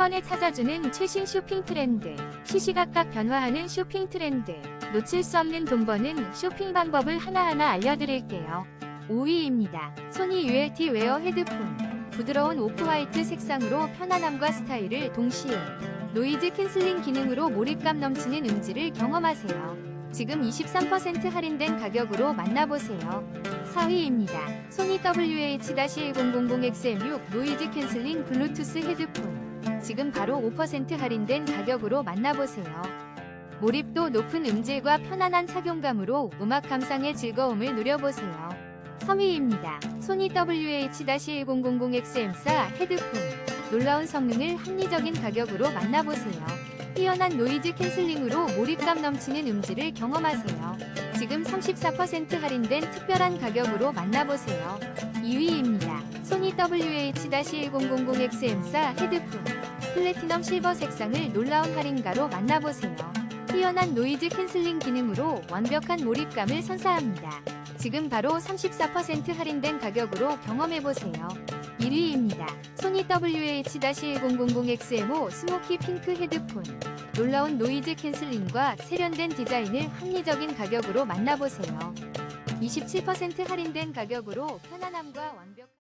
번에 찾아주는 최신 쇼핑 트렌드. 시시각각 변화하는 쇼핑 트렌드. 놓칠 수 없는 돈 버는 쇼핑 방법을 하나하나 알려드릴게요. 5위입니다. 소니 ULT 웨어 헤드폰. 부드러운 오프화이트 색상으로 편안함과 스타일을 동시에 노이즈 캔슬링 기능으로 몰입감 넘치는 음질을 경험하세요. 지금 23% 할인된 가격으로 만나보세요. 4위입니다. 소니 WH-1000XM6 노이즈 캔슬링 블루투스 헤드폰. 지금 바로 5% 할인된 가격으로 만나보세요. 몰입도 높은 음질과 편안한 착용감으로 음악 감상의 즐거움을 누려보세요. 3위입니다. 소니 WH-1000XM4 헤드폰. 놀라운 성능을 합리적인 가격으로 만나보세요. 뛰어난 노이즈 캔슬링으로 몰입감 넘치는 음질을 경험하세요. 지금 34% 할인된 특별한 가격으로 만나보세요. 2위입니다. 소니 WH-1000XM4 헤드폰. 플래티넘 실버 색상을 놀라운 할인가로 만나보세요. 뛰어난 노이즈 캔슬링 기능으로 완벽한 몰입감을 선사합니다. 지금 바로 34% 할인된 가격으로 경험해보세요. 1위입니다. 소니 WH-1000XM5 스모키 핑크 헤드폰. 놀라운 노이즈 캔슬링과 세련된 디자인을 합리적인 가격으로 만나보세요. 27% 할인된 가격으로 편안함과 완벽한